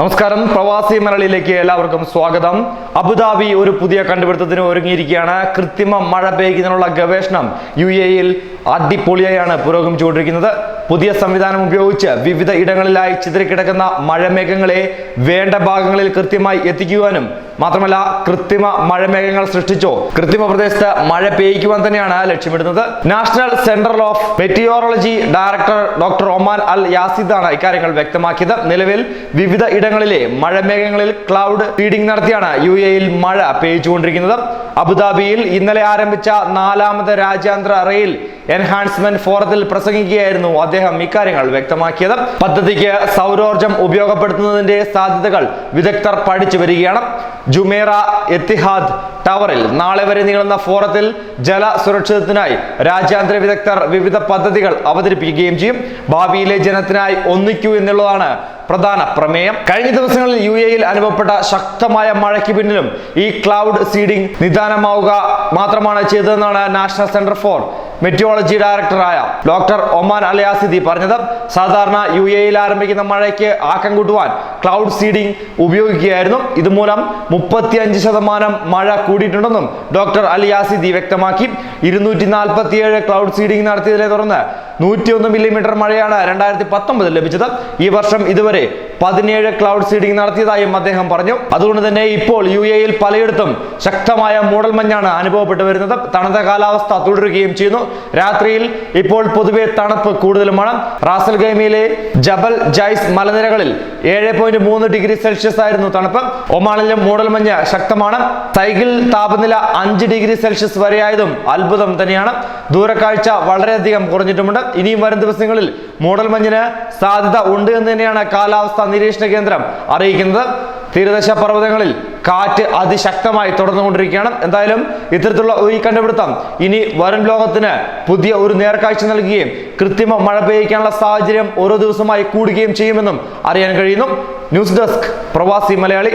നമസ്കാരം. പ്രവാസി മലയാളിയിലേക്ക് എല്ലാവർക്കും സ്വാഗതം. അബുദാബി ഒരു പുതിയ കണ്ടുപിടുത്തത്തിന് ഒരുങ്ങിയിരിക്കുകയാണ്. കൃത്രിമ മഴ പെയ്യുന്നതിനുള്ള ഗവേഷണം യു എയിൽ അടിപൊളിയായാണ് പുരോഗമിച്ചുകൊണ്ടിരിക്കുന്നത് പുതിയ സംവിധാനം ഉപയോഗിച്ച് വിവിധ ഇടങ്ങളിലായി ചിതറിക്കിടക്കുന്ന മഴമേഘങ്ങളെ വേണ്ട ഭാഗങ്ങളിൽ കൃത്യമായി എത്തിക്കുവാനും മാത്രമല്ല കൃത്രിമ മഴമേഘങ്ങൾ സൃഷ്ടിച്ചോ കൃത്രിമ പ്രദേശത്ത് മഴ പെയ്യ്ക്കുവാൻ തന്നെയാണ് ലക്ഷ്യമിടുന്നത്. National centre of meteorology director doctor Oman Al Yazid ആണ് ഇക്കാര്യങ്ങൾ വ്യക്തമാക്കിയത്. നിലവിൽ വിവിധ ഇടങ്ങളിലെ മഴമേഘങ്ങളിൽ ക്ലൗഡ് ഫീഡിംഗ് നടത്തിയാണ് യു എയിൽ മഴ പെയ്ച്ചുകൊണ്ടിരിക്കുന്നത് അബുദാബിയിൽ ഇന്നലെ ആരംഭിച്ച നാലാമത് രാജ്യാന്തര റെയിൽ എൻഹാൻസ്മെന്റ് ഫോറത്തിൽ പ്രസംഗിക്കുകയായിരുന്നു അദ്ദേഹം ഇക്കാര്യങ്ങൾ വ്യക്തമാക്കിയത്. പദ്ധതിക്ക് സൗരോർജം ഉപയോഗപ്പെടുത്തുന്നതിന്റെ സാധ്യതകൾ വിദഗ്ധർ പഠിച്ചു വരികയാണ്. ജുമേറ എത്തിഹാദ് ടവറിൽ നാളെ വരെ നീളുന്ന ഫോറത്തിൽ ജല സുരക്ഷിതത്തിനായി രാജ്യാന്തര വിദഗ്ധർ വിവിധ പദ്ധതികൾ അവതരിപ്പിക്കുകയും ചെയ്യും. ഭാവിയിലെ ജനത്തിനായി ഒന്നിക്കൂ എന്നുള്ളതാണ് പ്രധാന പ്രമേയം. കഴിഞ്ഞ ദിവസങ്ങളിൽ യു എയിൽ അനുഭവപ്പെട്ട ശക്തമായ മഴയ്ക്ക് പിന്നിലും ഈ ക്ലൗഡ് സീഡിംഗ് നിദാനമാവുക മാത്രമാണ് ചെയ്തതെന്നാണ് നാഷണൽ സെന്റർ ഫോർ മെറ്റിയോളജി ഡയറക്ടറായ ഡോക്ടർ ഒമാൻ അലയാസിദി പറഞ്ഞത്. സാധാരണ യു എയിൽ ആരംഭിക്കുന്ന മഴയ്ക്ക് ആക്കം കൂട്ടുവാൻ ക്ലൗഡ് സീഡിംഗ് ഉപയോഗിക്കുകയായിരുന്നു. ഇതുമൂലം മുപ്പത്തിയഞ്ച് ശതമാനം മഴ കൂടിയിട്ടുണ്ടെന്നും ഡോക്ടർ അലിയാസിദി വ്യക്തമാക്കി. ഇരുന്നൂറ്റി നാൽപ്പത്തിയേഴ് ക്ലൗഡ് സീഡിംഗ് നടത്തിയതിനെ തുടർന്ന് നൂറ്റിയൊന്ന് മില്ലിമീറ്റർ മഴയാണ് രണ്ടായിരത്തി പത്തൊമ്പതിൽ ലഭിച്ചത്. ഈ വർഷം ഇതുവരെ പതിനേഴ് ക്ലൗഡ് സീഡിംഗ് നടത്തിയതായും അദ്ദേഹം പറഞ്ഞു. അതുകൊണ്ട് തന്നെ ഇപ്പോൾ യു എയിൽ പലയിടത്തും ശക്തമായ മൂടൽമഞ്ഞാണ് അനുഭവപ്പെട്ടു വരുന്നത്. തണുത്ത കാലാവസ്ഥ തുടരുകയും ചെയ്യുന്നു. രാത്രിയിൽ ഇപ്പോൾ പൊതുവെ തണുപ്പ് കൂടുതലുമാണ്. റാസൽ ഗൈമയിലെ ജബൽ ജൈസ് മലനിരകളിൽ ഏഴ് പോയിന്റ് മൂന്ന് ഡിഗ്രി സെൽഷ്യസ് ആയിരുന്നു തണുപ്പ്. ഒമാനിലെ മൂടൽമഞ്ഞ് ശക്തമാണ്. സൈക്കിൾ താപനില അഞ്ച് ഡിഗ്രി സെൽഷ്യസ് വരെയായതും അത്ഭുതം തന്നെയാണ്. ദൂരക്കാഴ്ച വളരെയധികം കുറഞ്ഞിട്ടുമുണ്ട്. ഇനിയും വരും ദിവസങ്ങളിൽ മൂടൽമഞ്ഞിന് സാധ്യത ഉണ്ട് എന്ന് തന്നെയാണ് കാലാവസ്ഥാ നിരീക്ഷണ കേന്ദ്രം അറിയിക്കുന്നത്. തീരദേശ പർവതങ്ങളിൽ കാറ്റ് അതിശക്തമായി തുടർന്നുകൊണ്ടിരിക്കുകയാണ്. എന്തായാലും ഇത്തരത്തിലുള്ള ഈ കണ്ടുപിടുത്തം ഇനി വരും ലോകത്തിന് പുതിയ ഒരു നേർക്കാഴ്ച നൽകുകയും കൃത്രിമ മഴ പെയ്യിക്കാനുള്ള സാഹചര്യം ഓരോ ദിവസമായി കൂടുകയും ചെയ്യുമെന്നും അറിയാൻ കഴിയുന്നു. ന്യൂസ് ഡെസ്ക് പ്രവാസി മലയാളി.